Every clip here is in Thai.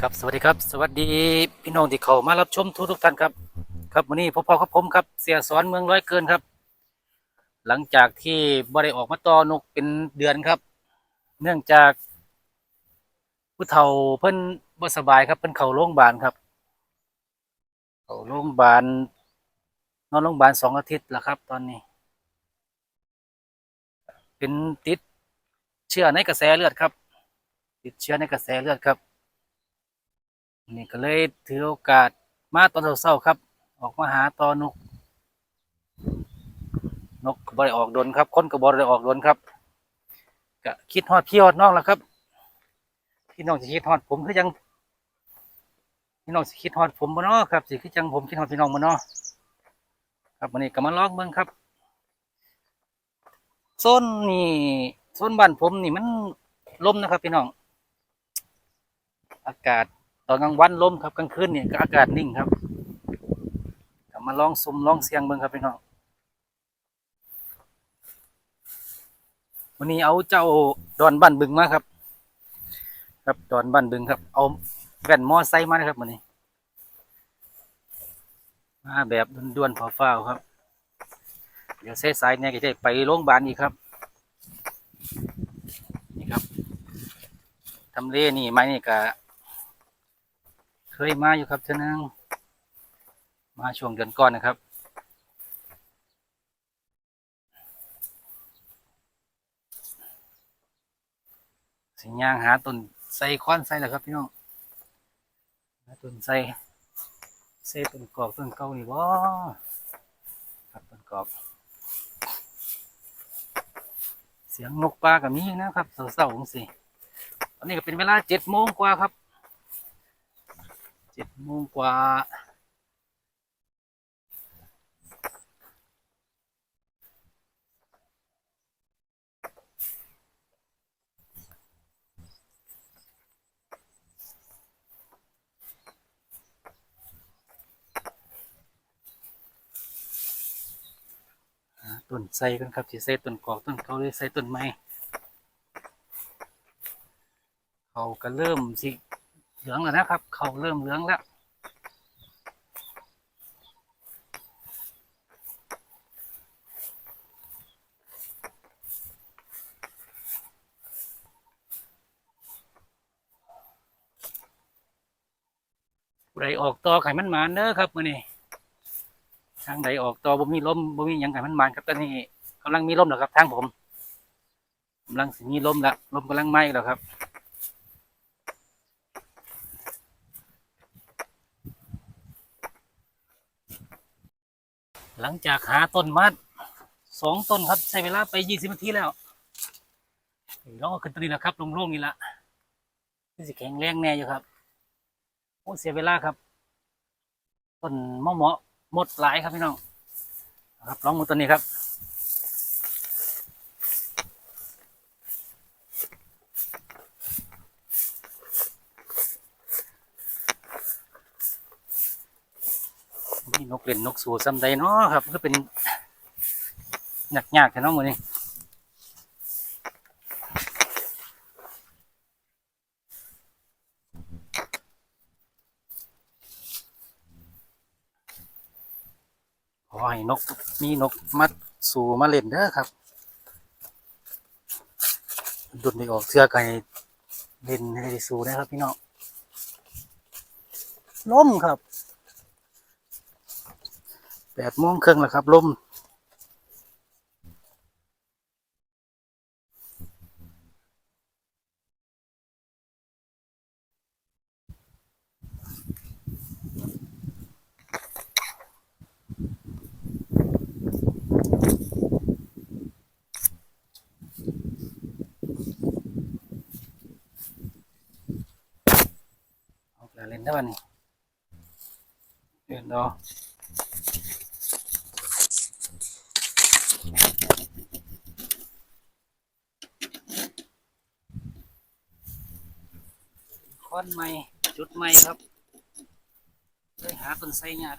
ครับสวัสดีครับ สวัสดีพี่น้องที่เข้ามารับชมทุกทุกท่านครับ ครับวันนี้พ่อๆครับผมครับเสียสอนเมืองร้อยเกินครับ หลังจากที่บ่ได้ออกมาต่อนกเป็นเดือนครับ เนื่องจากผู้เฒ่าเพิ่นบ่สบายครับเพิ่นเข้าโรงพยาบาลครับเข้าโรงพยาบาลนอนโรงพยาบาลสองอาทิตย์แล้วครับ ตอนนี้ เป็นติดเชื้อในกระแสเลือดครับ ติดเชื้อในกระแสเลือดครับ นี่ก็เลยถือโอกาสมาตอนเช้าๆครับ ออกมาหาตอนกนกกบ่ได้ออกดนครับค้นก็บ่ได้ออกดนครับก็คิดฮอดพี่ฮอดน้องแล้วครับพี่น้องสิคิดฮอดผมคือยังพี่น้องสิคิดฮอดผมบ่เนาะครับสิคือจังผมคิดฮอดพี่น้องบ่เนาะครับวันนี้ก็มาลองเบิ่งครับโซนนี่โซนบ้านผมนี่มันลมนะครับ พี่น้อง อากาศ ตอนกลางวันลมครับกลางคืนเนี่ยก็อากาศนิ่งครับก็มาลองซุ่มลองเสียงเบิ่งครับพี่น้องวันนี้เอาเจ้าดอนบ้านบึงมาครับ ครับดอนบ้านบึงครับ เอาแว่นมอไซค์มานะครับวันนี้มาแบบด่วนๆฟ้าๆครับ เดี๋ยวเสายเนี่ยก็จะได้ไปโรงพยาบาลอีกครับ นี่ครับทำเลนี่ไม้นี่ก็ เคยมาอยู่ครับเท่านึงมาช่วงเดือนก่อนนะครับ สิย่างหาต้นไทรค้อนไทรแหละครับพี่น้องหาต้นไทรไทรต้นกอกต้นเก่านี่บ่ครับต้นกอกเสียงนกปลากับมีนะครับเศร้าๆจังสิตอนนี้ก็เป็นเวลาเจ็ดโมงกว่าครับ เจ็ดโมงกว่า ต้นไทรกันครับสิใส่ต้นกอกต้นเขาหรือใส่ต้นไม้เขาก็เริ่มสิ เหลืองแล้วนะครับ เขาเริ่มเหลืองแล้วผู้ใดออกตอไขมันมานเด้อครับมื้อนี้ทางใดออกตอบ่มีลมบ่มียังไขมันมานครับตอนนี้กำลังมีลมแล้วครับทางผมกำลังสิมีลมแล้วลมกำลังไหม้แล้วครับ หลังจากหาต้นมัดสองต้นครับใช้เวลาไปยี่สิบนาทีแล้วลองก็ขึ้นตรงนี้แหละครับโล่งนี่ละนี่สิแข็งแรงแน่อยู่ครับโอ้เสียเวลาครับต้นมะเหมาะหมดหลายครับพี่น้องครับลองมือตัวนี้ครับ เล่นนกสูซ้ำใดเนาะครับก็เป็นหนักยากแค่น้องมือนี้ขอให้นกมีนกมาสู่มาเล่นเด้อครับ ดุดในออกเสื้อไก่เล่นให้ได้สู่นะครับพี่น้องล้มครับ แปดโมงครึ่งแล้วครับลมเอาเล่นได้ป่ะนี่เล่นดอค้ อนใหม่ จุดใหม่ครับไลยหาคนใส่งาน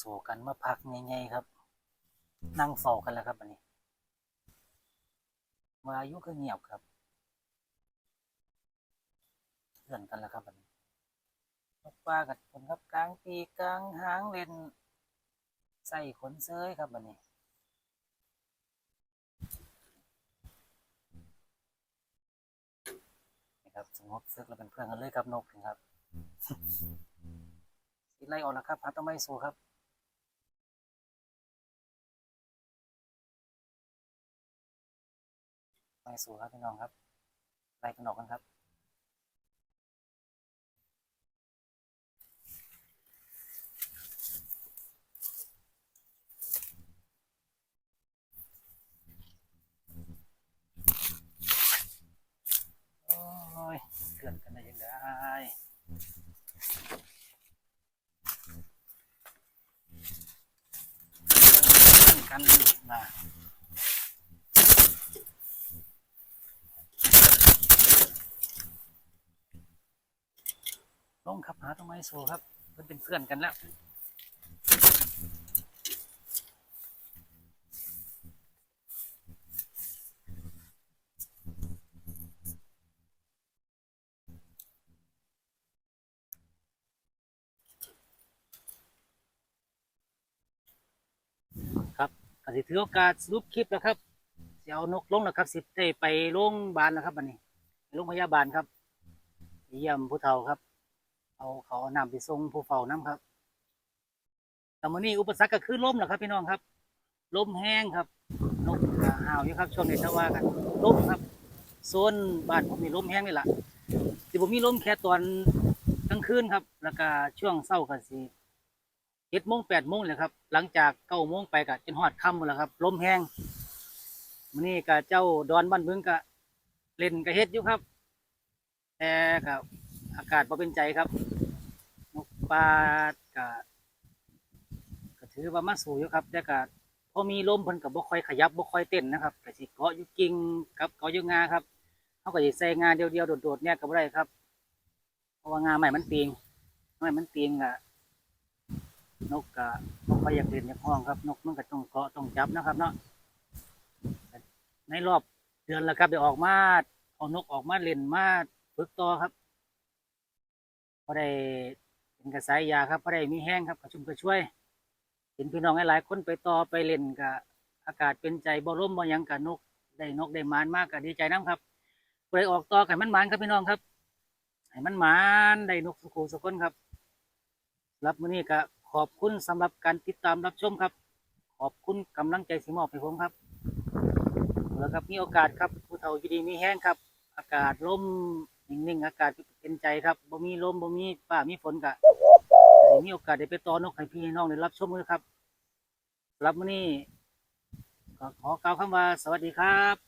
สู่กันมาพักใหญ่ๆครับ นั่งเฝ้ากันแล้วครับอันนี้มาอายุก็เงียบครับเลื่อนกันแล้วครับอันนี้นกปลากับผลครับกลางปีกลางหางเลนใส่ขนเซ้ยครับอันนี้นะครับสงบซึกเราเป็นเพื่อนกันเลยครับนกครับสิไล่ออกแล้วครับหาต้นไม้สูครับ ไม้สูครับพี่น้องครับไล่กันออกกันครับโอ้ยเกินกันได้ยังไงกันนะ ลงครับหาต้นไม้สูครับเพื่อนเป็นเพื่อนกันแล้วครับก็สิถือโอกาสรุปคลิปแล้วครับสิเอานกลงแล้วครับสิได้ไปโรงพยาบาลแล้วครับอันนี้โรงพยาบาลครับเยี่ยมผู้เฒ่าครับ เอาเขาเอาน้ำไปส่งผู้เฝ้าน้ำครับแต่มื้อนี้อุปสรรคก็คือลมแหละครับพี่น้องครับลมแห้งครับนกก็ห่าวอยู่ครับช่วงนี้ถ้าว่ากันลมครับโซนบ้านผมมีลมแห้งนี่แหละสิผมมีลมแค่ตอนกลางคืนครับ แล้วก็ช่วงเช้าก็สิเจ็ดโมงแปดโมงเลยครับ หลังจากเก้าโมงไปก็จนหอดค่ำหมดแล้วครับลมแห้งมื้อนี้ก็เจ้าดอนบ้านเมืองก็เล่นก็เฮ็ดอยู่ครับแต่ก็ อากาศบ่เป็นใจครับนกปลาก็กถือว่ามาสู่อยู่ครับ แต่ก็พอมีลมเพิ่นก็บ่ค่อยขยับบ่ค่อยเต้นนะครับก็สิเกาะอยู่กิ่งกับเกาะอยู่งาครับเขาก็สิใส่งาเดียวๆโดดๆเนี่ยก็บ่ได้ครับ เพราะว่างาใหม่มันปีงใหม่มันปีงก็นกกะนกพอยากเล่นอยากห้องครับ นกมันก็ต้องเกาะต้องจับนะครับเนาะในรอบเดือนแล้วครับเดี๋ยวออกมาเอานกออกมาเล่นมาฝึกต่อครับ พอได้เป็นกระสายยาครับพอได้มีแห้งครับกระชุ่มกระช่วย เห็นพี่น้องหลายๆคนไปต่อไปเล่นกับอากาศเป็นใจบ่ร่มบ่ยังกับนกได้นกได้มานมากก็ดีใจน้ำครับไปออกต่อให้มันมานครับพี่น้องครับให้มันมานได้นกสุขสุคนครับรับมื้อนี้ก็ขอบคุณสำหรับการติดตามรับชมครับ ขอบคุณกำลังใจสิมอบให้ผมครับแล้วครับมีโอกาสครับผู้เฒ่าอยู่ดีมีแห้งครับ อากาศลม นิ่งๆอากาศเป็นใจครับบ่มีลมบ่มีป่ามีฝนกะสิมีโอกาสได้ไปต่อนกให้พี่น้องได้รับชมด้วยครับรับมื้อนี้ก็ขอกล่าวคำว่าสวัสดีครับ